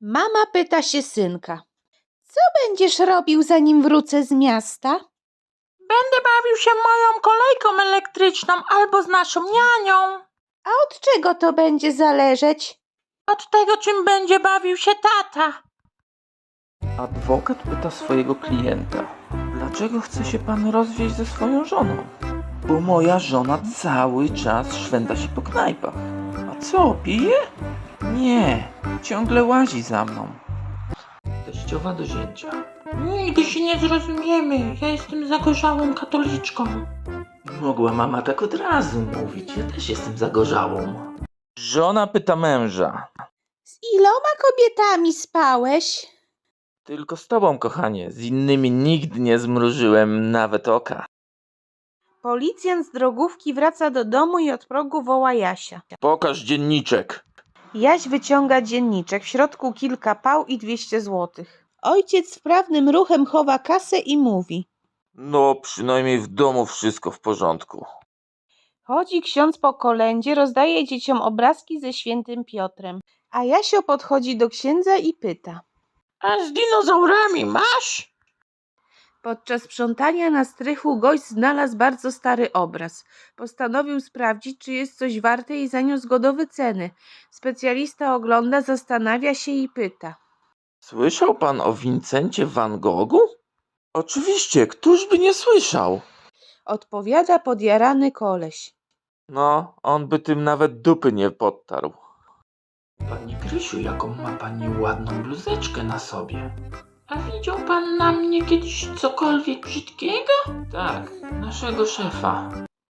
Mama pyta się synka. Co będziesz robił, zanim wrócę z miasta? Będę bawił się moją kolejką elektryczną albo z naszą nianią. A od czego to będzie zależeć? Od tego, czym będzie bawił się tata. Adwokat pyta swojego klienta, dlaczego chce się pan rozwieść ze swoją żoną? Bo moja żona cały czas szwenda się po knajpach. A co, pije? Nie, ciągle łazi za mną. Teściowa do zięcia. Nigdy się nie zrozumiemy. Ja jestem zagorzałą katoliczką. Mogła mama tak od razu mówić, ja też jestem zagorzałą. Żona pyta męża. Z iloma kobietami spałeś? Tylko z tobą, kochanie, z innymi nigdy nie zmrużyłem nawet oka. Policjant z drogówki wraca do domu i od progu woła Jasia. Pokaż dzienniczek. Jaś wyciąga dzienniczek, w środku kilka pał i 200 złotych. Ojciec wprawnym ruchem chowa kasę i mówi. No, przynajmniej w domu wszystko w porządku. Chodzi ksiądz po kolędzie, rozdaje dzieciom obrazki ze świętym Piotrem. A Jasio podchodzi do księdza i pyta. A z dinozaurami masz? Podczas sprzątania na strychu gość znalazł bardzo stary obraz. Postanowił sprawdzić, czy jest coś warte i zaniósł go do wyceny. Specjalista ogląda, zastanawia się i pyta. Słyszał pan o Wincencie Van Goghu? Oczywiście, któż by nie słyszał? Odpowiada podjarany koleś. No, on by tym nawet dupy nie podtarł. Pani Krysiu, jaką ma pani ładną bluzeczkę na sobie. A widział pan na mnie kiedyś cokolwiek brzydkiego? Tak, naszego szefa.